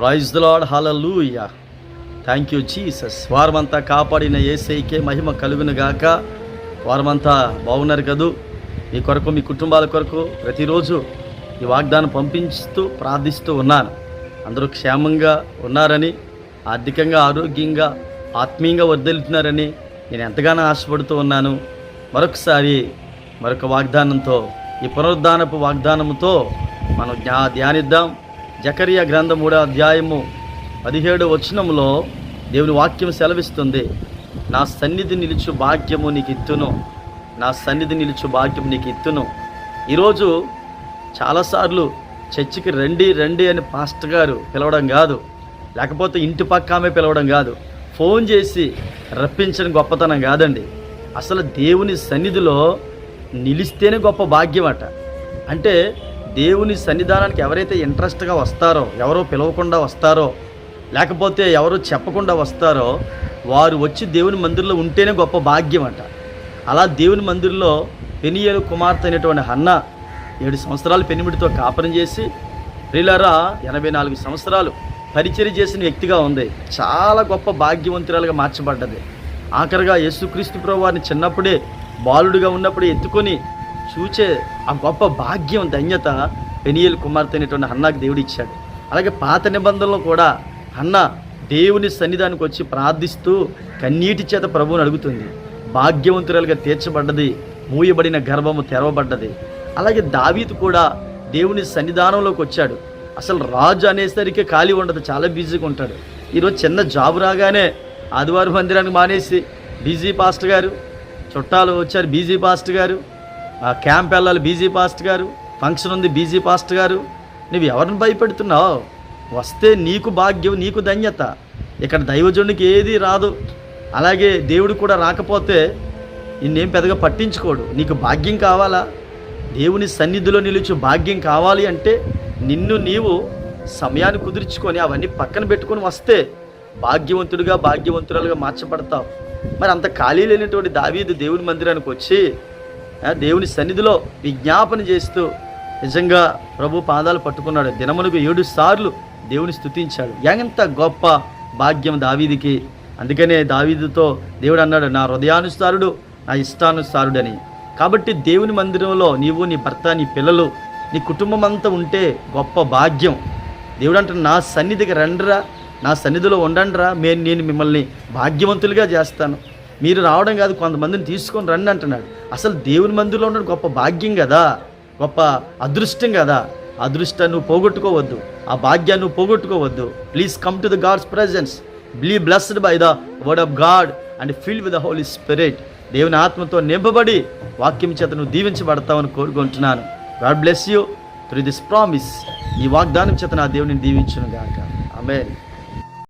Praise lord hallelujah thank you Jesus వారమంతా కాపాడిన ఏసైకే మహిమ కలుగును గాక. వారమంతా బాగున్నారు కదూ. మీ కొరకు మీ కుటుంబాల కొరకు ప్రతిరోజు ఈ వాగ్దానం పంపిస్తూ ప్రార్థిస్తూ ఉన్నాను. అందరూ క్షేమంగా ఉన్నారని ఆర్థికంగా ఆరోగ్యంగా ఆత్మీయంగా వర్ధిల్లుతున్నారని నేను ఎంతగానో ఆశపడుతూ ఉన్నాను. మరొకసారి మరొక వాగ్దానంతో ఈ పునరుద్ధానపు వాగ్దానంతో మనం జ్ఞా ధ్యానిద్దాం. జకరియా గ్రంథం మూడో అధ్యాయము పదిహేడు వచనంలో దేవుని వాక్యం సెలవిస్తుంది. నా సన్నిధి నిలుచు భాగ్యము నీకు ఇత్తును నా సన్నిధి నిలుచు భాగ్యం నీకు ఇత్తును ఈరోజు చాలాసార్లు చర్చికి రండి రండి అని పాస్టర్ గారు పిలవడం కాదు. లేకపోతే ఇంటి పక్క ఆమె పిలవడం కాదు. ఫోన్ చేసి రప్పించడం గొప్పతనం కాదండి. అసలు దేవుని సన్నిధిలో నిలిస్తేనే గొప్ప భాగ్యం అట అంటే దేవుని సన్నిధానానికి ఎవరైతే ఇంట్రెస్ట్గా వస్తారో ఎవరో పిలవకుండా వస్తారో లేకపోతే ఎవరు చెప్పకుండా వస్తారో వారు వచ్చి దేవుని మందిరంలో ఉంటేనే గొప్ప భాగ్యం అంట. అలా దేవుని మందిరంలో పెనియలు కుమార్తె అయినటువంటి హన్న ఏడు సంవత్సరాలు పెనిమిడితో కాపరం చేసి ప్రియులారా ఎనభై నాలుగు సంవత్సరాలు పరిచయం చేసిన వ్యక్తిగా ఉంది. చాలా గొప్ప భాగ్యవంతురాలుగా మార్చబడ్డది. ఆఖరిగా యేసుక్రీస్తు ప్రభు వారిని చిన్నప్పుడే బాలుడిగా ఉన్నప్పుడే ఎత్తుకొని చూచే ఆ గొప్ప భాగ్యం ధన్యత పెనియల్ కుమార్తె అనేటువంటి అన్నకు దేవుడు ఇచ్చాడు అలాగే పాత నిబంధనలో కూడా అన్న దేవుని సన్నిధానికి వచ్చి ప్రార్థిస్తూ కన్నీటి చేత ప్రభువుని అడుగుతుంది. భాగ్యవంతురాలుగా తీర్చబడ్డది మూయబడిన గర్భము తెరవబడ్డది. అలాగే దావీతు కూడా దేవుని సన్నిధానంలోకి వచ్చాడు. అసలు రాజు అనేసరికి ఖాళీ ఉండదు చాలా బిజీగా ఉంటాడు. ఈరోజు చిన్న జాబ్ రాగానే ఆదివారం మందిరానికి మానేసి బీజీ పాస్టర్ గారు చుట్టాలు వచ్చారు బీజీ పాస్టర్ గారు. క్యాంప్ వెళ్ళాలి బీజీ పాస్టర్ గారు ఫంక్షన్ ఉంది బీజీ పాస్టర్ గారు. నువ్వు ఎవరిని భయపెడుతున్నావు? వస్తే నీకు భాగ్యం నీకు ధన్యత. ఇక్కడ దైవజనుడికి ఏది రాదు. అలాగే దేవుడు కూడా రాకపోతే నిన్నేం పెద్దగా పట్టించుకోడు. నీకు భాగ్యం కావాలా? దేవుని సన్నిధిలో నిలిచి భాగ్యం కావాలి అంటే నిన్ను నీవు సమయాన్ని కుదుర్చుకొని అవన్నీ పక్కన పెట్టుకొని వస్తే భాగ్యవంతుడిగా భాగ్యవంతురాలుగా మార్చబడతావు. మరి అంత ఖాళీ లేనటువంటి దావీదు దేవుని మందిరానికి వచ్చి దేవుని సన్నిధిలో విజ్ఞాపన చేస్తూ నిజంగా ప్రభు పాదాలు పట్టుకున్నాడు. దినమునకు ఏడు సార్లు దేవుని స్థుతించాడు ఎంత గొప్ప భాగ్యం దావీదికి. అందుకనే దావీదుతో దేవుడు అన్నాడు నా హృదయానుసారుడు నా ఇష్టానుసారుడని. కాబట్టి దేవుని మందిరంలో నీవు నీ భర్త నీ పిల్లలు నీ కుటుంబం అంతా ఉంటే గొప్ప భాగ్యం. దేవుడు అంటే నా సన్నిధికి రండిరా నా సన్నిధిలో ఉండండిరా మేము నేను మిమ్మల్ని భాగ్యవంతులుగా చేస్తాను. మీరు రావడం కాదు కొంతమందిని తీసుకొని రండి అంటున్నాడు. అసలు దేవుని మందిలో ఉండడం గొప్ప భాగ్యం కదా గొప్ప అదృష్టం కదా. అదృష్టాన్ని నువ్వు పోగొట్టుకోవద్దు ఆ భాగ్యాన్ని నువ్వు పోగొట్టుకోవద్దు. Please come to the God's presence బ్లీ blessed by the word of God and fill with the holy spirit దేవుని ఆత్మతో నింపబడి వాక్యం చేత నువ్వు దీవించబడతావని కోరుకుంటున్నాను. God bless you through this promise ఈ వాగ్దానం చేత నా దేవుని దీవించును గాక. ఆమె